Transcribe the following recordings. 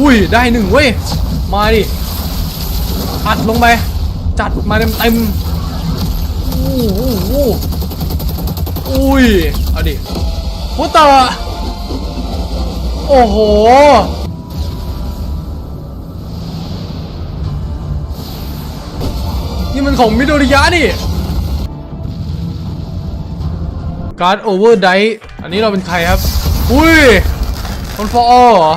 อุ้ยได้หนึ่งเว้ย มาดิอัดลงไป จัดมาเต็มเต็มๆโอ้โหอุ้ย เอาดิพุตเตอร์โอ้โห นี่มันของมิโดริยะนี่การ์ดโอเวอร์ไดอันนี้เราเป็นใครครับ อุ้ยคนฟอร์เหรอ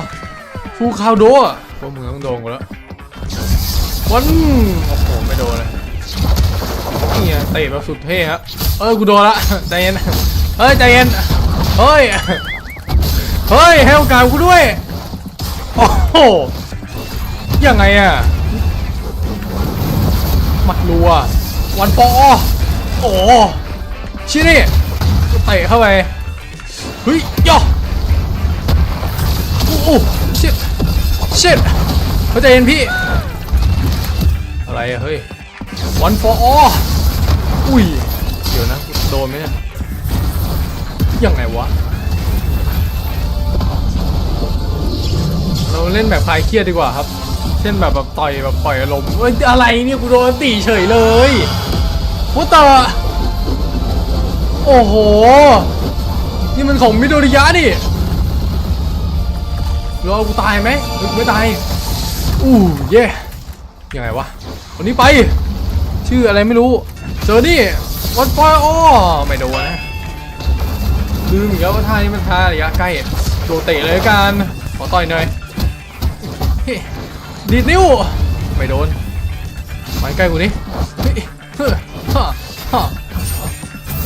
ฟูคาวโดะพวกมึงต้องโดนกูแล้ววันโอ้โหไม่โดนเลยนี่ไงเตะแบบสุดเท่ครับเอ้ยกูโดนละใจเย็นเฮ้ยใจเย็นเฮ้ยเฮ้ยให้โอกาสกูด้วยโอ้โหยังไงอะหมัดรัววันปอโอ้ชินี่เตะเข้าไปเฮ้ยย่อโอ้โหชิด ชิดเขาใจเย็นพี่ อะไรอะเฮ้ย one for all อุ้ย เดี๋ยวนะ โดนไหมเนี่ย ยังไงวะ เราเล่นแบบคลายเครียดดีกว่าครับ เช่นแบบแบบต่อยแบบปล่อยอารมณ์เฮ้ยอะไรเนี่ยกูโดนตีเฉยเลยพุตเตอร์โอ้โห นี่มันของมิโดริยะนี่ รอกูตายไหมไม่ตาย อู้เย่ยังไงวะคนนี้ไป ชื่ออะไรไม่รู้ เจอนี่วันปอยอ้อไม่โดนนะลืมอีกแล้วว่าท่านี้มันท่าระยะใกล้โดเตะเลยกันขอต่อยหน่อยดีดนิ้วไม่โดนมาใกล้กูนี่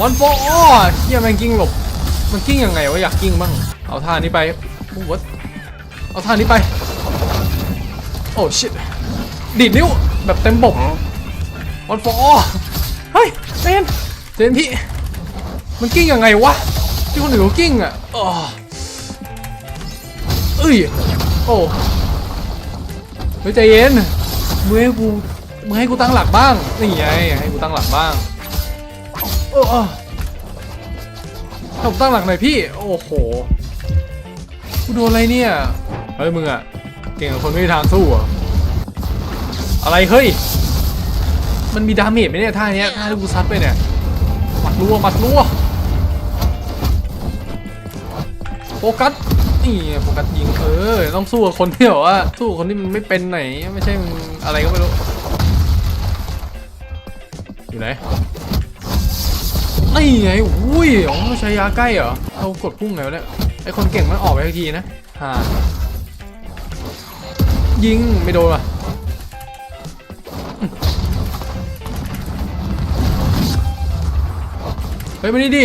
วันปอยอ้อเฮียแมงกิ้งหลบ มันกิ้งยังไงวะอยากกิ้งบ้าง เอาท่านี้ไปโอ้โห เอาท่านี้ไป โอ้ชิตดีดนิ้ว แบบเต็มบบวันฟอเฮ้ยเจนเจนพี่ มันกิ้งยังไงวะ ที่คนอื่นเขากิ้งอะอ๋อเอ้ย โอ้เฮ้ยใจเย็นมือให้กูมือให้กูตั้งหลักบ้าง นี่ไง ให้กูตั้งหลักบ้างโอ้อ้อให้ผมตั้งหลักหน่อยพี่ โอ้โห กูโดนอะไรเนี่ย เฮ้ยมึงอะเก่งกับคนไม่มีทางสู้อะอะไรเฮ้ย มันมีดาเมจไหมเนี่ยท่าเนี้ยท่าที่กูซัดไปเนี่ยหมัดรัวหมัดรัวโฟกัสนี่โฟกัสยิงเออต้องสู้กับคนที่แบบว่าสู้คนที่มันไม่เป็นไหนไม่ใช่อะไรก็ไม่รู้อยู่ไหนนี่ไงอุ้ยอ๋อใช้ยาใกล้เหรอเอากดพุ่งไงวะเนี่ย ไอคนเก่งมันออกไปทันทีนะฮ่ายิงไม่โดนว่ะเฮ้ยมานี่ดิ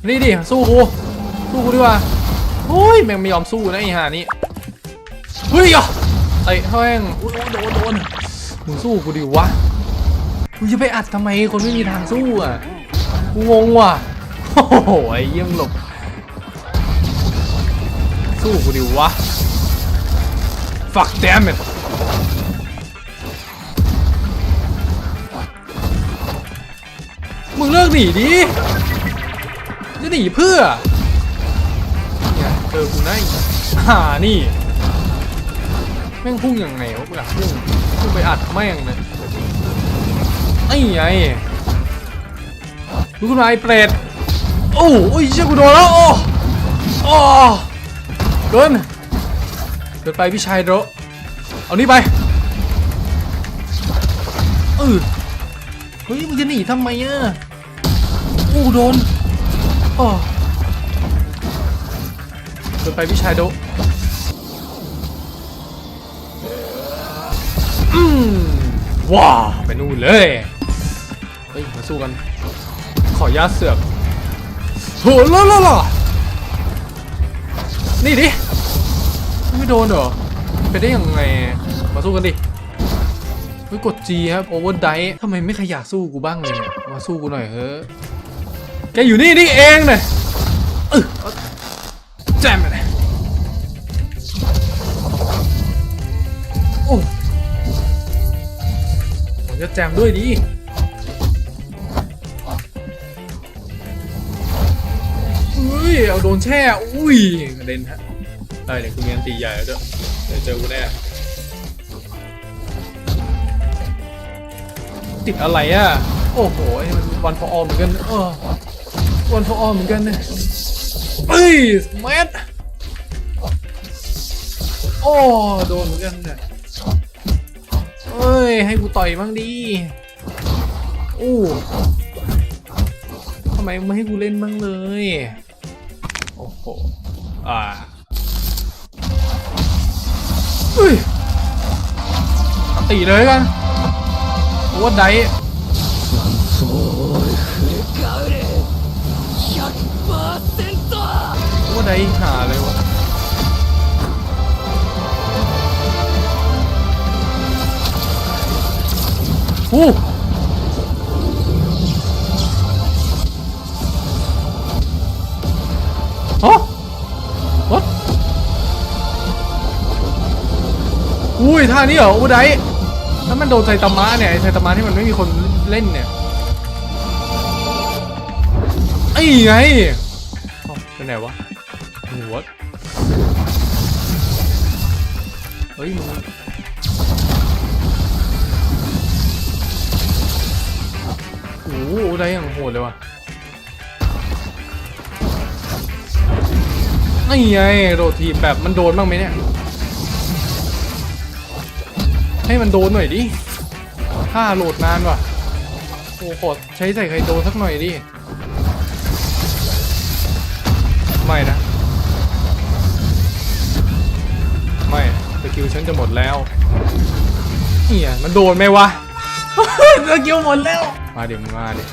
มานี่ดิสู้กูสู้กูดีกว่าโอ้ยแม่งไม่ยอมสู้นะไอ้ห่านี่เฮ้ยอะเตะแม่งอุ๊ยโดนโดนโดนมึงสู้กูดิวะมึงจะไปอัดทำไมคนไม่มีทางสู้อะกูงงว่ะโอ้โหไอ้เยี่ยมหลบ สู้กูดิวะ fuck damn it มึงเลิกหนีดิ จะหนีเพื่อ เนี่ยเจอกูนะไอ้ห่านี่ แม่งพุ่งอยังไงวะกูอยากพุ่งพุ่งไปอัดแม่งเลยไอ้ไงดูคุณนายเปรตโอ้โอ้ยเชี่ยกูโดนแล้ว โอ้โอ้ เกินเกินไปพี่ชายโดเอานี่ไปเออเฮ้ยมึงจะหนีทำไมอะโอ้โดนอ๋อเกินไปพี่ชายโดอืมว้าไปนู่นเลยเฮ้ยมาสู้กัน ขออนุญาเสือกโหล่อล่อล่อ นี่ดิ ไม่โดนเหรอ ไปได้ยังไง มาสู้กันดิเฮ้ยกด G ครับโอเวอร์ไดทำไมไม่ขยักสู้กูบ้างเลยเนี่ยมาสู้กูหน่อยเฮ้ยแกอยู่นี่นี่เองเนี่ยเออแจมเลยโอ้ผมจะแจมด้วยดิ เอาโดนแช่ อุ้ยกระเด็นฮะ ได้เนี่ยกูมีอันตีใหญ่แล้วด้วยเดี๋ยวเจอกูแน่ ติดอะไรอะ โอ้โหไอ้มันวันพออเหมือนกันเออวันพออเหมือนกันเนี่ยเอ้ยแมทโอ้โดนเหมือนกันเนี่ยเอ้ย ให้กูต่อยบ้างดีโอ้ทำไมไม่ให้กูเล่นบ้างเลย อ้โหอ่าเฮ้ยตีเลยกันว่าไดว่าไดหาเลยวะฮู้ อุ้ยท่านี้เหรออุไดถ้ามันโดนไซตามะเนี่ยไอไซตามะที่มันไม่มีคนเล่นเนี่ยไอ้ไงเอ้าไหนวะหัวเฮ้ยมึงโอ้โหอุไดอย่างโหดเลยวะไอ้ไงโดดทีแบบมันโดนบ้างไหมเนี่ย ให้มันโดนหน่อยดิถ้าโหลดนานว่ะโอ้ขอใช้ใส่ไคโดสักหน่อยดิ ไม่นะ ไม่สกิลฉันจะหมดแล้วเหียมันโดนไหมวะสกิลหมดแล้ว มาเดี๋ยวมาเดี๋ยว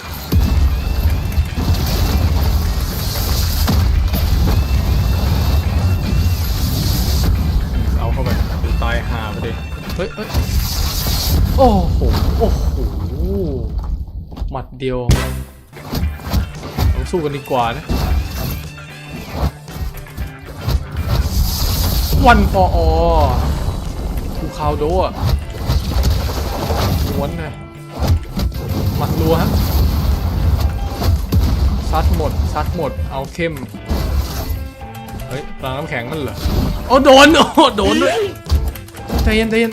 เอาเข้าไปดูตายหาไปดิ เฮ้ยเฮ้ยโอ้โห โอ้โห หมัดเดียวเราสู้กันดีกว่านะ วันฟอร์อคูคาวโดะม้วนเลยหมัดรัวฮะ ซัดหมด ซัดหมด เอาเข้ม เฮ้ยพลังน้ำแข็งมันเหรอโอ้โดน โอ้โดนด้วยใจเย็นใจเย็น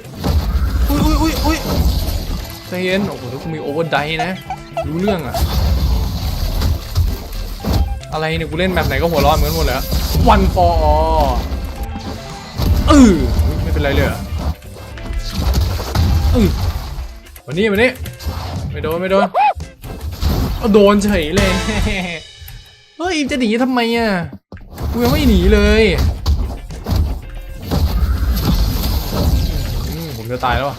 ใจเย็นโอ้โหแล้วกูมีโอเวอร์ไดนะ รู้เรื่องอะอะไรเนี่ยกูเล่นแบบไหนก็หัวร้อนเหมือนหมดเลยวันฟอร์เอออุ๊ยไม่เป็นไรเลยเหรอเอวันนี้วันนี้ไม่โดนไม่โดนเอาโดนเฉยเลยเฮ้ยจะหนีทำไมอะกูยังไม่หนีเลยผมจะตายแล้วอะ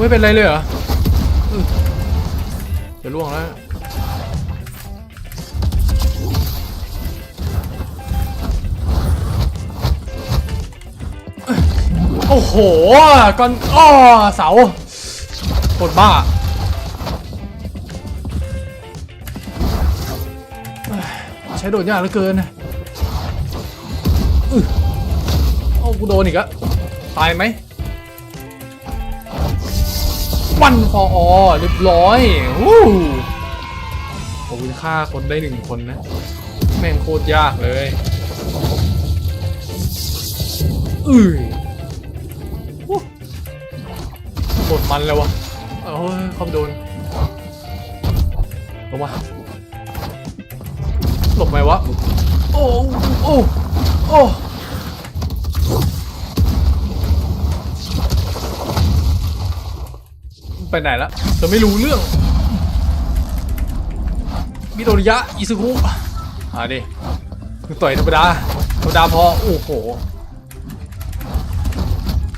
ไม่เป็นไรเลยเหรออืมจะล่วงแล้วโอ้โหก่อนอ้อเสาโคตรบ้าใช้โดดยากเหลือเกินนะอื้อโอ้กูโดนอีกอะตายไหม วันฟออเรียบร้อยวู้ผมฆ่าคนได้หนึ่งคนนะ แม่งโคตรยากเลยอือหมดมันแล้ววะเอ้ยเข้าไปโดนลงมาหลบไหมวะ โอ้ โอ้ โอ้ ไปไหนและจะไม่รู้เรื่องมิโดริยะอิซุคุอ่าดิต่อยธรรมดาธรรมดาพอโอ้โห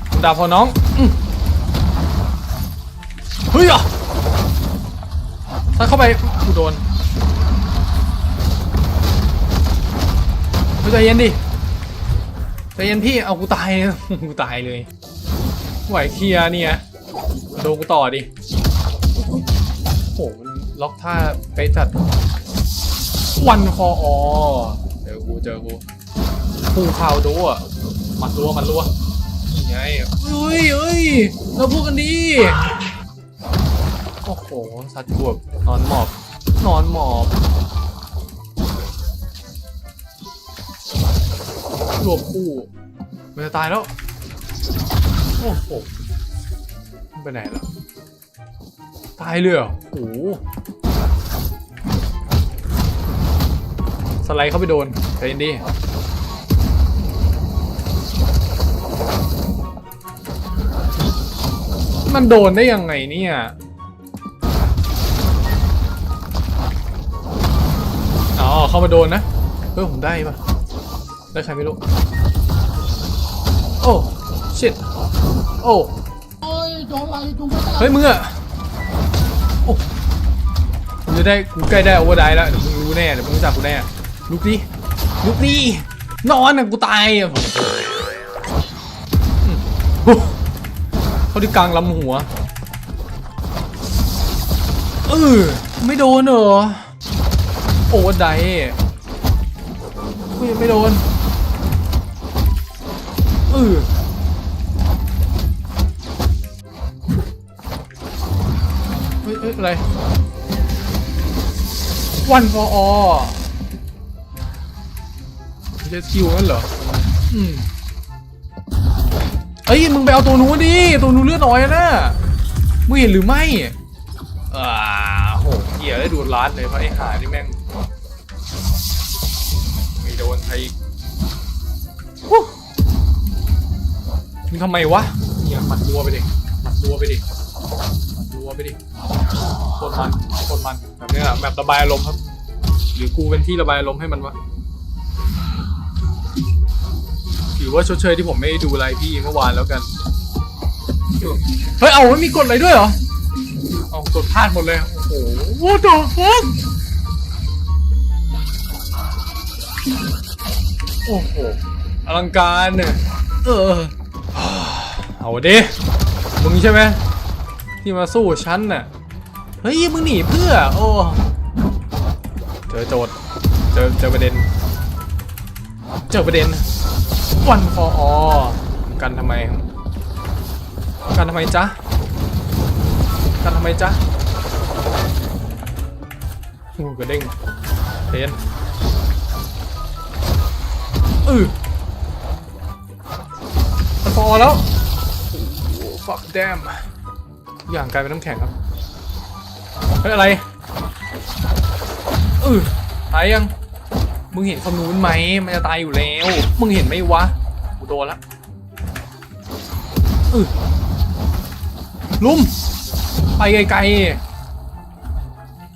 ธรรมดาพอน้องเฮ้ยอะถ้าเข้าไปกูโดนใจเย็นดิใจเย็นพี่เอากูตายกูตายเลยไหวเคลียเนี่ย โดนกูต่อดิ โอ้โหมันล็อกท่าไปะจัด วันฟออเจอกูเจอกูภูคาวโดอะมันรัวมันรัวนี่ไงเฮ้ยเฮ้ยเราพูดกันดีโอ้โหสัตว์กวบนอนหมอบ นอนหมอบรวบคู่มันจะตายแล้ว โอ้โหมัน ไปไหนแล้วตายเลยเหรอโอ้โหสไลด์เข้าไปโดนใจเย็นดีมันโดนได้ยังไงเนี่ย อ๋อ เข้ามาโดนนะ เฮ้ยผมได้ปะได้ใครไม่รู้ โอ้ ชิตโอ้ เฮ้ยมึงอะโอ้กูจะได้กูใกล้ได้โอเวอร์ไดแล้วเดี๋ยวมึงรู้แน่เดี๋ยวมึงรู้จักกูแน่ลุกดิลุกดินอนอะกูตายอะเขาที่กลางลำหัวเออไม่โดนเหรอโอเวอร์ไดกูยังไม่โดนเออ อะไรวันฟออจะสกิลงั้นเหรอ อืมเอ้ย มึงไปเอาตัวนู้นดิ ตัวนู้นเลือดน้อยอะนะมึงเห็นหรือไม่ อ่า โหเหี้ยได้ดูดร้านเลยเพราะไอ้ห่านี่แม่งไม่โดนใครอีกฮู้มึงทำไมวะเนี่ยหมัดรัวไปดิหมัดรัวไปดิหมัดรัว ไปดิโคตรมันโคตรมันแบบนี้ยแบบระบายอารมณ์ครับ หรือกูเป็นที่ระบายอารมณ์ให้มันวะถือว่าชดเชยที่ผมไม่ได้ดูไลฟ์พี่เมื่อวานแล้วกัน เฮ้ย เอาไม่มีกฎอะไรด้วยเหรอ เอากดพลาดหมดเลย โอ้โห what the fuck โอ้โห อลังการเนี่ยเออ เอาดิมึงใช่ไหม ที่มาสู้ฉันน่ะ เฮ้ยมึงหนีเพื่อ โอ้เจอโจทย์เจอเจอประเด็น เจอประเด็นวันฟออกันทำไมกันทำไมจ๊ะกันทำไมจ๊ะโอ้กระเด้งเทนเออมันพอแล้วโอ้ ฟักอย่างกลายเป็นน้ำแข็งครับเฮ้ยอะไรเออตายยัง มึงเห็นคนนู้นไหมมันจะตายอยู่แล้ว มึงเห็นไหมวะกูโดนละเออลุมไปไกลๆ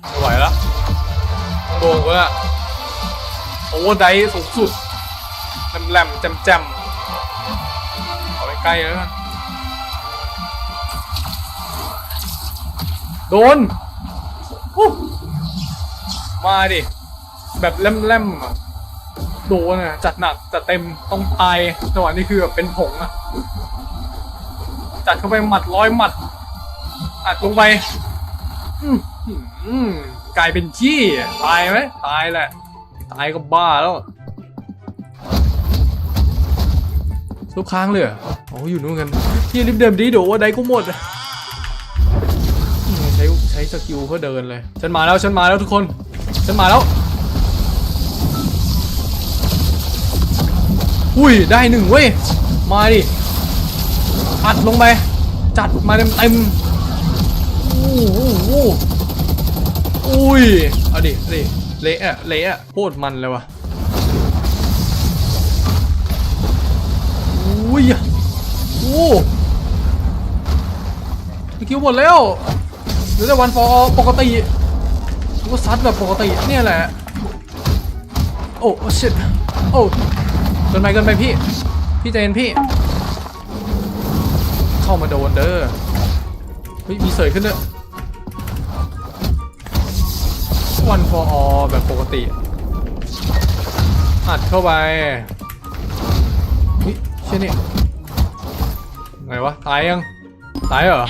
ไม่ไหวแล้วองโดนกูละโอเวอร์ไดฟ์สูงสุดแหลมๆแจมๆเอาไปใกล้แล้วกัน โดนมาดิ แบบแล่มๆอะโดนอะ จัดหนัก จัดเต็มต้องตายจังหวะนี้คือแบบเป็นผงอะ จัดเข้าไปหมัดร้อยหมัด อัดลงไปอืมอืมกลายเป็นขี้ตายไหมตายแหละ ตายก็บ้าแล้วทุกครั้งเลยอโอ้อยู่นู่นกันพี่รีบเดิมดีเดี๋ยวว่าใดก็หมดอะ สกิลเพื่อเดินเลย ฉันมาแล้วฉันมาแล้วทุกคน ฉันมาแล้ว อุ้ยได้หนึ่งเว้ย มาดิ อัดลงไป จัดมาเต็มเต็มโอ้โหอุ้ยเอาดิเอาดิเละอะเละอะโคตรมันเลยวะอุ้ยโอ้สกิลหมดแล้ว หลือแต่วันฟอปกติก็ซัดแบบปกติเนี่ยแหละ โอ้ชิตโอ้เกินไปเกินไปพี่ พี่ใจเย็นพี่ เข้ามาโดนเด้อเฮ้ยมีเสยขึ้นด้วยวันฟอแบบปกติ อัดเข้าไปเฮ้ยเช่นนี่ไงวะ ตายยัง ตายเหรอ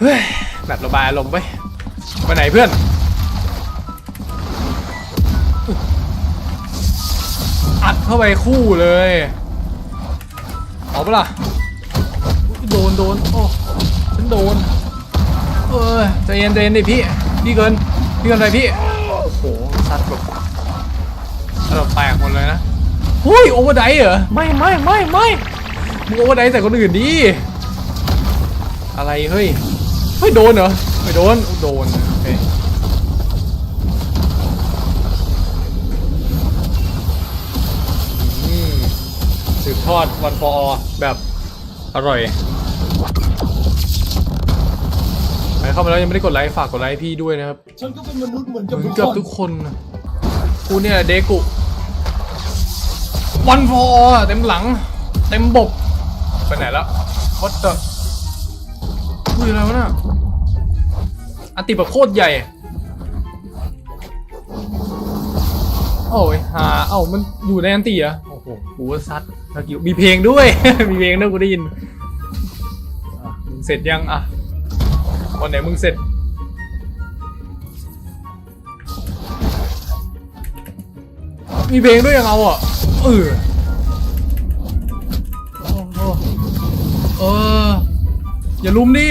เฮ้ย แบบระบายอารมณ์ไปไปไหนเพื่อนอัดเข้าไปคู่เลยเอาปะล่ะโดนโดนโอ้ฉันโดนเออใจเย็นใจเย็นดิพี่พี่เกินพี่เกินไปพี่ซัดแบบแบบแปลกหมดเลยนะเฮ้ยโอเวอร์ไดเหรอไม่ไม่ไม่ไม่มึงโอเวอร์ไดแต่คนอื่นดิอะไรเฮ้ยเฮ้ยโดนเหรอ ไม่โดน โดนโอเคอืมสืบทอดวันฟอร์แบบอร่อยใครเข้ามาแล้วยังไม่ได้กดไลค์ฝากกดไลค์พี่ด้วยนะครับ ฉันก็เป็นมนุษย์เหมือนกับเหมืทุอนกกับคนทุกคนนะกูเนี่ยเดกุวันฟอร์เต็มหลัง เต็มบบไปไหนแล้ววัดเตอร์ คุยอะไรวะน่ะอันติแบบโคตรใหญ่ โอ้ยหา เอ้ามันอยู่ในอันติเหรอะโอ้โหกูว่าซัดตะกี้มีเพลงด้วย มีเพลงด้วยกูได้ยินมึงเสร็จยังอะวันไหนมึงเสร็จมีเพลงด้วยยังเอาอะเออ อย่าลุมดิ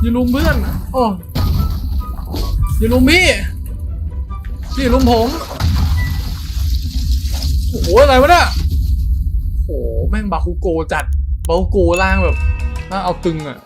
อย่าลุมเพื่อนโอ้อย่าลุมพี่ พี่ลุมผม โอ้โหอะไรวะเนี่ยโอ้โหแม่งบาคุโกจัดบาคุโกล่างแบบน่าเอาตึงอะ